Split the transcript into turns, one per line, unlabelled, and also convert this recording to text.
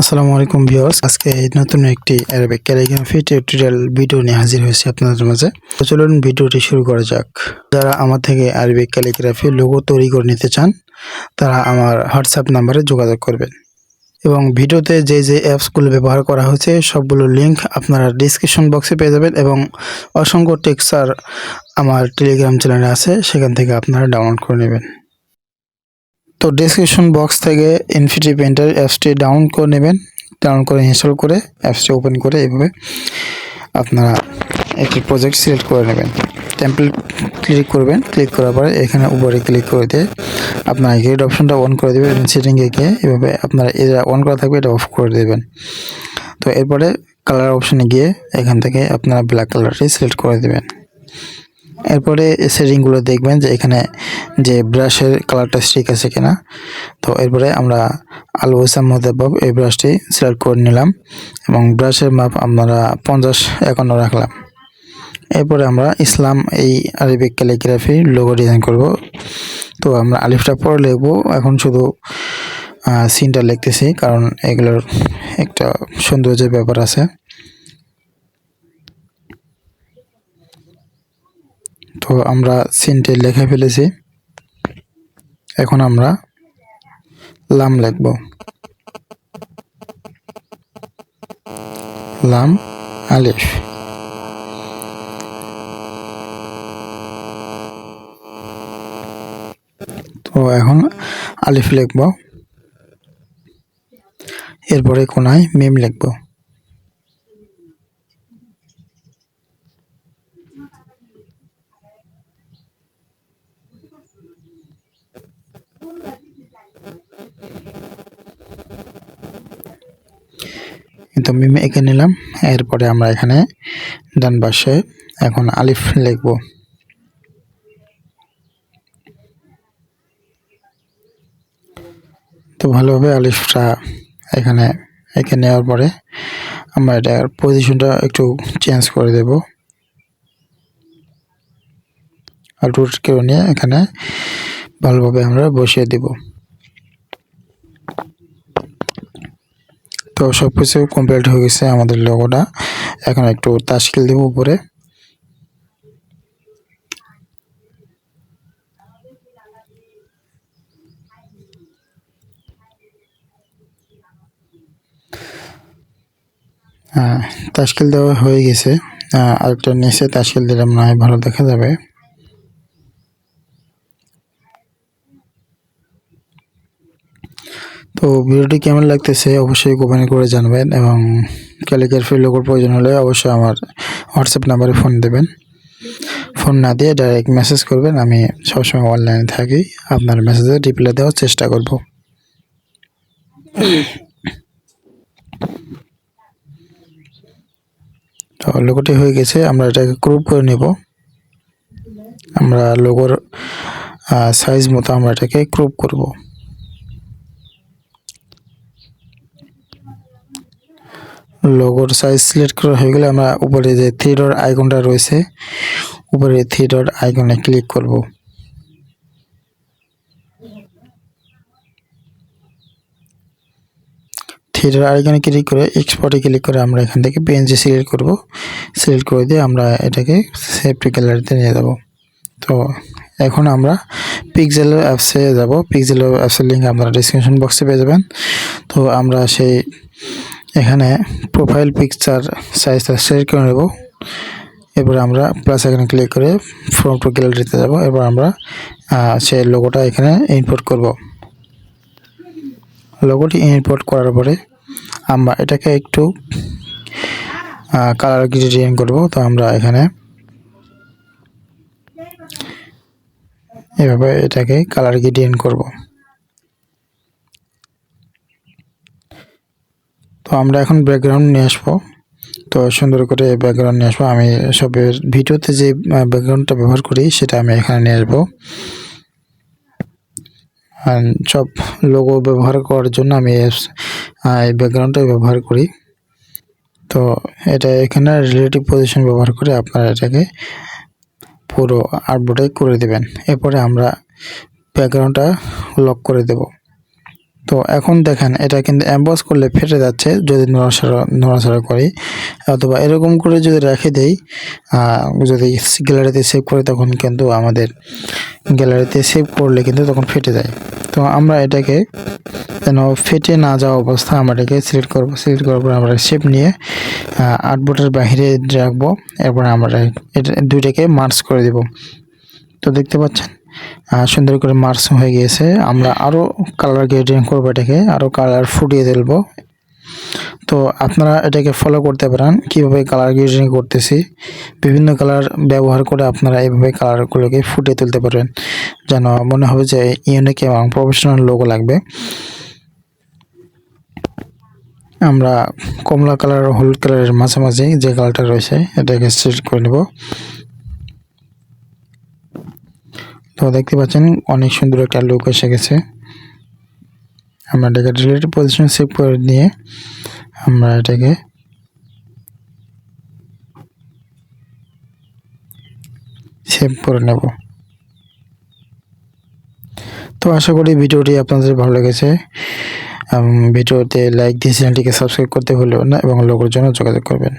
আসসালামু আলাইকুম ভিউয়ার্স। আজকে নতুন একটি অ্যারাবিক ক্যালিগ্রাফি টিউটোরিয়াল ভিডিও নিয়ে হাজির হয়েছি আপনাদের মাঝে। চলুন ভিডিওটি শুরু করা যাক। যারা আমার থেকে আরবিক ক্যালিগ্রাফি লোগো তৈরি করে নিতে চান, তারা আমার হোয়াটসঅ্যাপ নাম্বারে যোগাযোগ করবেন। এবং ভিডিওতে যে যে অ্যাপসগুলো ব্যবহার করা হয়েছে, সবগুলো লিঙ্ক আপনারা ডিসক্রিপশন বক্সে পেয়ে যাবেন এবং অসংখ্য টেক্সার আমার টেলিগ্রাম চ্যানেলে আছে, সেখান থেকে আপনারা ডাউনলোড করে নেবেন। তো ডিসক্রিপশন বক্স থেকে ইনফিটি পেন্টার অ্যাপসটি ডাউনলোড করে নেবেন। ডাউনলোড করে ইনস্টল করে অ্যাপসটি ওপেন করে এইভাবে আপনারা একটি প্রজেক্ট সিলেক্ট করে নেবেন। টেম্পল ক্লিক করবেন। ক্লিক করার পরে এখানে উপরে ক্লিক করে দিয়ে আপনার গ্রেড অপশনটা অন করে দেবেন। সেটিংয়ে গিয়ে এভাবে আপনার এটা অন করা থাকবে এটা অফ করে দেবেন। তো এরপরে কালার অপশনে গিয়ে এখান থেকে আপনারা ব্ল্যাক কালারটি সিলেক্ট করে দেবেন। এরপরে সেটিংগুলো দেখবেন যে এখানে যে ব্রাশের কালারটা স্টিক আছে কিনা। তো এরপরে আমরা আলু হোসাম মোতাবক এই ব্রাশটি সিলেক্ট করে নিলাম এবং ব্রাশের মাপ আমরা পঞ্চাশ একান্ন রাখলাম। এরপরে আমরা ইসলাম এই আরবিক ক্যালিগ্রাফি লোগো ডিজাইন করব। তো আমরা আলিফটা পরে লিখব। এখন শুধু সিনটা লিখতেছি কারণ এগুলোর একটা সৌন্দর্যের ব্যাপার আছে। তো আমরা সিনটি লেখা ফেলেছি। এখন আমরা লাম লিখব। লাম আলিফ। তো এখন আলিফ লিখব। এরপরে কোনায় মিম লিখব। কিন্তু মিম এঁকে নিলাম। এরপরে আমরা এখানে ডান পাশে এখন আলিফ লিখব। তো ভালোভাবে আলিফটা এখানে এঁকে নেওয়ার পরে আমরা এটার পজিশনটা একটু চেঞ্জ করে দেব। আর রুট কেউ নিয়ে এখানে ভালোভাবে আমরা বসিয়ে দেব। তো সব কিছু কমপ্লিট হয়ে গেছে আমাদের লোগোটা এখন একটু তাশকিল দেব উপরে। হ্যাঁ তাশকিল দেওয়া হয়ে গেছে। আরেকটা নিচে তাশকিল দিলে মনে হয় ভালো দেখা যাবে। তো ভিডিওটি কেমন লাগতেছে অবশ্যই কমেন্ট করে জানবেন এবং ক্যালিগ্রাফি লোগোর প্রয়োজন হলে অবশ্যই আমার হোয়াটসঅ্যাপ নাম্বারে ফোন দেবেন। ফোন না দিয়ে ডাইরেক্ট মেসেজ করবেন, আমি সবসময় অনলাইনে থাকি। আপনার মেসেজে রিপ্লাই দেওয়ার চেষ্টা করব। তো লোগোটি হয়ে গেছে, আমরা এটাকে ক্রুপ করে নেব। আমরা লোগোর সাইজ মতো আমরা এটাকে ক্রুপ করব। লোগোর সাইজ সিলেক্ট করা হয়ে গেলে আমরা উপরে যে থ্রি ডট আইকনটা রয়েছে উপরে থ্রি ডট আইকনে ক্লিক করব থ্রি ডট আইকনে ক্লিক করে এক্সপোর্টে ক্লিক করে আমরা এখান থেকে পিএনজি সিলেক্ট করব। সিলেক্ট করে দিয়ে আমরা এটাকে সেফটি গ্যালারিতে নিয়ে যাব। তো এখন আমরা পিক্সেল অ্যাপসে যাব। পিক্সেল অ্যাপসের লিঙ্ক আপনারা ডিসক্রিপশন বক্সে পেয়ে যাবেন। তো আমরা সেই এখানে প্রোফাইল পিকচার সাইজটা সিলেক্ট করে নেব। এরপরে আমরা প্লাস এখানে ক্লিক করে ফ্রম টু গ্যালারিতে যাব। এরপর আমরা সেই লোগোটা এখানে ইনপোর্ট করব। লোগোটি ইনপোর্ট করার পরে আমরা এটাকে একটু কালার গ্রেডিয়েন করব। তো আমরা এখানে এভাবে এটাকে কালার গ্রেডিয়েন্ট করব। তো আমরা এখন ব্যাকগ্রাউন্ড নিয়ে আসব। তো সুন্দর করে ব্যাকগ্রাউন্ড নিয়ে আসব। আমি সবের ভিডিওতে যে ব্যাকগ্রাউন্ডটা ব্যবহার করি, সেটা আমি এখানে নিয়ে আসব। সব লোগো ব্যবহার করার জন্য আমি এই ব্যাকগ্রাউন্ডটাই ব্যবহার করি। তো এটা এখানে রিলেটিভ পজিশন ব্যবহার করে আপনারা এটাকে পুরো আর্টবোর্ডে করে দেবেন। এরপরে আমরা ব্যাকগ্রাউন্ডটা লক করে দেব। তো এখন দেখেন এটা কিন্তু অ্যাম্বস করলে ফেটে যাচ্ছে যদি নড়াচড়া নড়াচড়া করি। অথবা এরকম করে যদি রেখে দেই যদি গ্যালারিতে সেভ করি তখন কিন্তু আমাদের গ্যালারিতে সেভ করলে কিন্তু তখন ফেটে যায়। তো আমরা এটাকে যেন ফেটে না যাওয়া অবস্থা আমরা এটাকে সিলেক্ট করব। সিলেক্ট করার পর আমরা শেপ নিয়ে আহ, আট বোটের বাইরে রাখব। এরপর আমরা এটা দুইটাকে মার্চ করে দেব। তো দেখতে পাচ্ছেন? সুন্দর করে মার্চ হয়ে গিয়েছে। আমরা আরও কালার গ্রেডিং করব এটাকে আরও কালার ফুটিয়ে তুলবো। তো আপনারা এটাকে ফলো করতে পারেন, কীভাবে কালার গ্রেডিং করতেছি। বিভিন্ন কালার ব্যবহার করে আপনারা এইভাবে কালারগুলোকে ফুটিয়ে তুলতে পারবেন। যেন মনে হবে যে ইউনিক এবং প্রফেশনাল লোগো লাগবে। আমরা কমলা কালার হলুদ কালারের মাঝামাঝি যে কালারটা রয়েছে, এটাকে সিলেক্ট করে নেব। তো দেখতে পাচ্ছেন, অনেক সুন্দর একটা লুক এসে গেছে। আমরা এটাকে রিলেটিভ পজিশন সেভ করে নিয়ে আমরা এটাকে সেভ করে নেব। তো আশা করি ভিডিওটি আপনাদের ভালো লেগেছে। ভিডিওতে লাইক দিয়ে চ্যানেলটিকে সাবস্ক্রাইব করতে ভুলবেন না এবং লোকের জন্য যোগাযোগ করবেন।